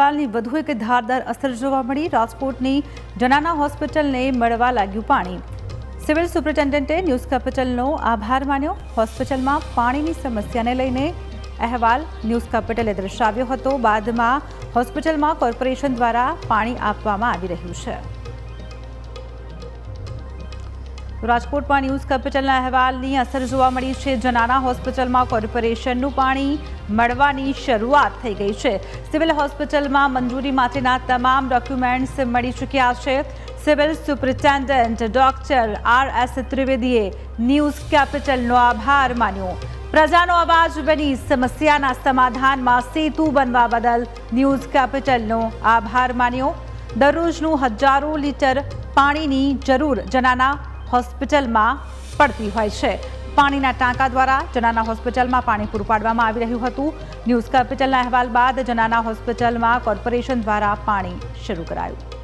અહેવાલની વધુ એક ધારદાર અસર જોવા મળી. રાજકોટની જનાના હોસ્પિટલને મળવા લાગ્યું પાણી. સિવિલ સુપ્રિન્ટેન્ડન્ટે ન્યૂઝ કેપિટલનો આભાર માન્યો. હોસ્પિટલમાં પાણીની સમસ્યાને લઈને અહેવાલ ન્યૂઝ કેપિટલે દર્શાવ્યો હતો. બાદમાં હોસ્પિટલમાં કોર્પોરેશન દ્વારા પાણી આપવામાં આવી રહ્યું છે. રાજકોટમાં ન્યૂઝ કેપિટલના અહેવાલની અસર જોવા મળી છે. જનાના હોસ્પિટલમાં કોર્પોરેશનનું પાણી મળવાની શરૂઆત થઈ ગઈ છે. સિવિલ હોસ્પિટલમાં મંજૂરી માટેના તમામ ડોક્યુમેન્ટ્સ મળી ચૂક્યા છે. Civil superintendent doctor R S ત્રિવેદીએ ન્યૂઝ કેપિટલનો આભાર માન્યો. પ્રજાનો અવાજ બની સમસ્યાના સમાધાનમાં સેતુ બનવા બદલ ન્યૂઝ કેપિટલનો આભાર માન્યો. દરરોજનું હજારો લીટર પાણીની જરૂર જનાના હોસ્પિટલમાં પડતી હોય છે. પાણીના ટાંકા દ્વારા જનાના હોસ્પિટલમાં પાણી પૂરું પાડવામાં આવી રહ્યું હતું. ન્યૂઝ કેપિટલના અહેવાલ બાદ જનાના હોસ્પિટલમાં કોર્પોરેશન દ્વારા પાણી શરૂ કરાયું.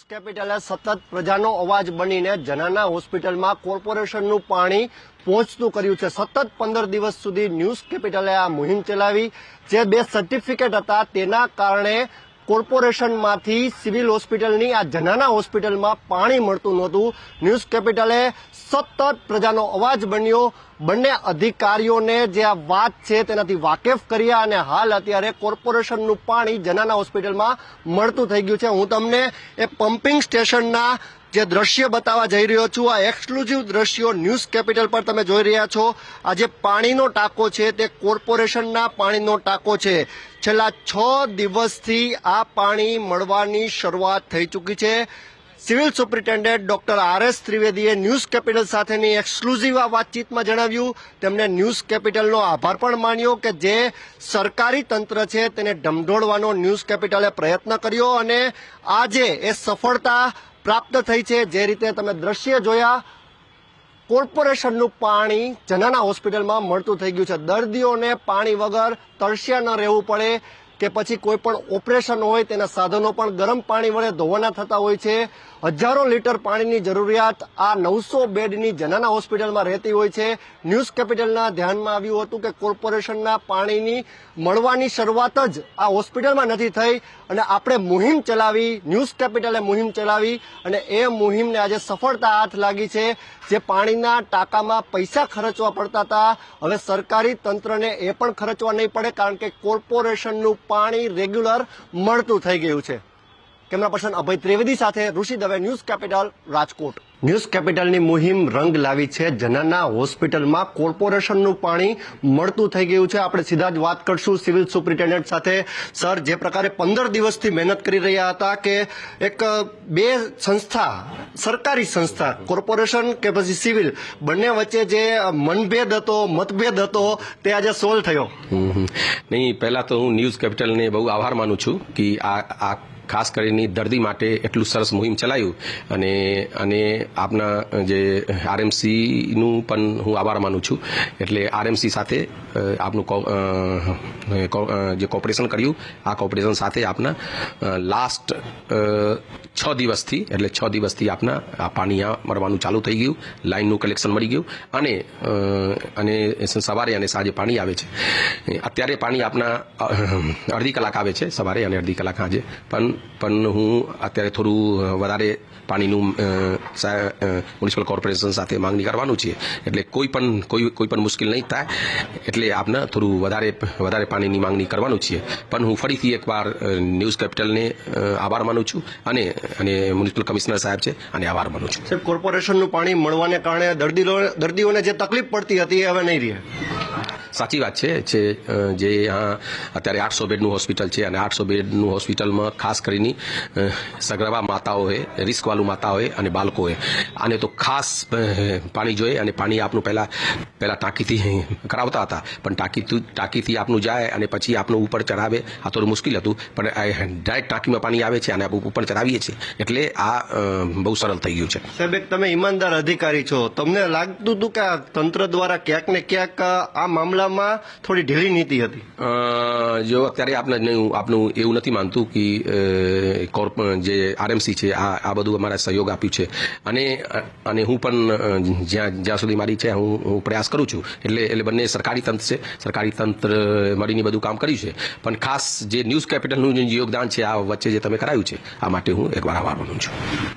ન્યૂઝ કેપિટલે સતત પ્રજાનો અવાજ બનીને જનાના હોસ્પિટલમાં કોર્પોરેશનનું પાણી પહોંચતું કર્યું છે. સતત પંદર દિવસ સુધી ન્યૂઝ કેપિટલે આ મુહિમ ચલાવી. જે બે સર્ટિફિકેટ હતા, તેના કારણે કોર્પોરેશનમાંથી સિવિલ હોસ્પિટલની આ જનાના હોસ્પિટલમાં પાણી મળતું નહોતું. ન્યૂઝ કેપિટલે સતત પ્રજાનો અવાજ બન્યો. બંને અધિકારીઓને જે આ વાત છે તેનાથી વાકેફ કર્યા અને હાલ અત્યારે કોર્પોરેશનનું પાણી જનાના હોસ્પિટલમાં મળતું થઈ ગયું છે. હું તમને એ પમ્પિંગ સ્ટેશનના જે દ્રશ્ય બતાવવા જઈ રહ્યો છું, આ એક્સક્લુઝિવ દ્રશ્યો ન્યૂઝ કેપિટલ પર તમે જોઈ રહ્યા છો. આ જે પાણીનો ટાંકો છે, તે કોર્પોરેશનના પાણીનો ટાંકો છે. છેલ્લા છ દિવસથી આ પાણી મળવાની શરૂઆત થઈ ચૂકી છે. Civil superintendent doctor R S ત્રિવેદીએ ન્યૂઝ કેપિટલ સાથેની એક્સક્લુઝિવ આ વાતચીતમાં જણાવ્યું. તેમણે ન્યૂઝ કેપિટલનો આભાર પણ માન્યો કે જે સરકારી તંત્ર છે, તેને ઢમઢોળવાનો ન્યૂઝ કેપિટલે પ્રયત્ન કર્યો અને આજે એ સફળતા પ્રાપ્ત થઈ છે. જે રીતે તમે દ્રશ્ય જોયા, કોર્પોરેશનનું પાણી જનાના હોસ્પિટલમાં મળતું થઈ ગયું છે. દર્દીઓને પાણી વગર તરસ્યા ન રહેવું પડે. કે પછી કોઈ પણ ઓપરેશન હોય, તેના સાધનો પણ ગરમ પાણી વડે ધોવાના થતા હોય છે. હજારો લીટર પાણીની જરૂરિયાત આ નવસો બેડની જનાના હોસ્પિટલમાં રહેતી હોય છે. ન્યૂઝ કેપિટલના ધ્યાનમાં આવ્યું હતું કે કોર્પોરેશનના પાણીની મળવાની શરૂઆત જ આ હોસ્પિટલમાં નથી થઈ. અને આપણે મુહિમ ચલાવી, ન્યૂઝ કેપિટલે મુહિમ ચલાવી અને એ મુહિમને આજે સફળતા હાથ લાગી છે. જે પાણીના ટાંકામાં પૈસા ખર્ચવા પડતા હતા. હવે સરકારી તંત્રને એ પણ ખર્ચવા નહીં પડે, કારણ કે કોર્પોરેશનનું પાણી રેગ્યુલર મળતું થઈ ગયું છે. કેમેરા પર્સન અભય ત્રિવેદી સાથે Rishi Dave news capital, Rajkot. News કેપિટલની મુહિમ રંગ લાવી છે. જનાના હોસ્પિટલમાં કોર્પોરેશનનું પાણી મળતું થઈ ગયું છે. આપણે સીધા જ વાત કરશું સિવિલ સુપ્રિન્ટેન્ડન્ટ સાથે. સર, જે પ્રકારે પંદર દિવસથી મહેનત કરી રહ્યા હતા કે એક બે સંસ્થા, સરકારી સંસ્થા, કોર્પોરેશન કે પછી સિવિલ, બંને વચ્ચે જે મનભેદ હતો, મતભેદ હતો, તે આજે સોલ્વ થયો. નહીં, પહેલા તો હું ન્યૂઝ કેપિટલને બહુ આભાર માનું છું કે આ આ ખાસ કરીને દર્દી માટે એટલું સરસ મુહિમ ચલાવ્યું અને અને આપના જે આરએમસીનું પણ હું આભાર માનું છું. એટલે આરએમસી સાથે આપનું જે કોપરેશન કર્યું, આ કોપરેશન સાથે આપના લાસ્ટ છ દિવસથી, એટલે છ દિવસથી આપના, આ પાણી મળવાનું ચાલુ થઈ ગયું. લાઇનનું કલેક્શન મળી ગયું. અને અને સવારે અને સાંજે પાણી આવે છે. અત્યારે પાણી આપના અડધી કલાક આવે છે સવારે અને અડધી કલાક સાંજે. પણ પણ હું અત્યારે થોડું વધારે પાણીનું મ્યુનિસિપલ કોર્પોરેશન સાથે માંગણી કરવાનું છે. એટલે કોઈ પણ, કોઈ કોઈ પણ મુશ્કેલ નહીં થાય. એટલે આપને થોડું વધારે વધારે પાણીની માંગણી કરવાનું છે. પણ હું ફરીથી એકવાર ન્યૂઝ કેપિટલને આભાર માનું છું અને અને મ્યુનિસિપલ કમિશનર સાહેબ છે, અને આભાર માનું છું. સાહેબ કોર્પોરેશનનું પાણી મળવાને કારણે દર્દીઓ દર્દીઓને જે તકલીફ પડતી હતી એ હવે નહીં રહે. સાચી વાત છે જે જે અત્યારે આઠસો બેડનું હોસ્પિટલ છે અને આઠસો બેડનું હોસ્પિટલમાં ખાસ કરીને સગર્ભા માતાઓએ, રિસ્કવાળું માતાઓએ અને બાળકો હોય આને તો ખાસ પાણી જોઈએ અને પાણી આપનું પહેલાં પહેલાં ટાંકીથી કરાવતા હતા. પણ ટાંકી ટાંકીથી આપનું જાય અને પછી આપનું ઉપર ચડાવે આ થોડું મુશ્કેલ હતું, પણ ડાયરેક્ટ ટાંકીમાં પાણી આવે છે અને આપણે ઉપર ચડાવીએ છીએ. એટલે આ બહુ સરળ થઈ ગયું છે. સાહેબ, એક તમે ઈમાનદાર અધિકારી છો. તમને લાગતું હતું કે આ તંત્ર દ્વારા ક્યાંક ને ક્યાંક આ મામલા મામલામાં થોડી ઢીલી નીતિ હતી. જો અત્યારે આપને નહીં- આપનું એવું નથી માનતું કે કોર્પ જે આરએમસી છે આ આ બધું અમારા સહયોગ આપ્યું છે. અને અને હું પણ જ્યાં જ્યાં સુધી મારી છે હું હું પ્રયાસ કરું છું. એટલે એટલે બંને સરકારી તંત્ર છે સરકારી તંત્ર મળીને બધું કામ કર્યું છે. પણ ખાસ જે ન્યૂઝ કેપિટલનું જે યોગદાન છે આ વચ્ચે જે તમે કરાયું છે આ માટે હું એકવાર આભાર માનું છું.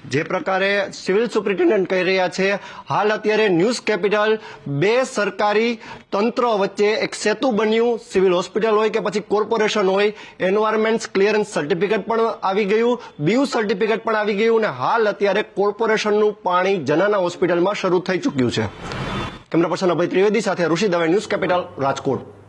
જે પ્રકારે સિવિલ સુપ્રિન્ટેન્ડન્ટ કહી રહ્યા છે હાલ અત્યારે ન્યૂઝ કેપિટલ બે સરકારી તંત્ર વચ્ચે એક સેતુ બન્યું, સિવિલ હોસ્પિટલ હોય કે પછી કોર્પોરેશન હોય, એન્વાયરમેન્ટ ક્લિયરન્સ સર્ટિફિકેટ પણ આવી ગયું, બીયુ સર્ટિફિકેટ પણ આવી ગયું અને હાલ અત્યારે કોર્પોરેશનનું પાણી જનાના હોસ્પિટલમાં શરૂ થઈ ચૂક્યું છે. કેમેરા પર્સન અભય ત્રિવેદી સાથે ઋષિ દવે ન્યૂઝ કેપિટલ રાજકોટ.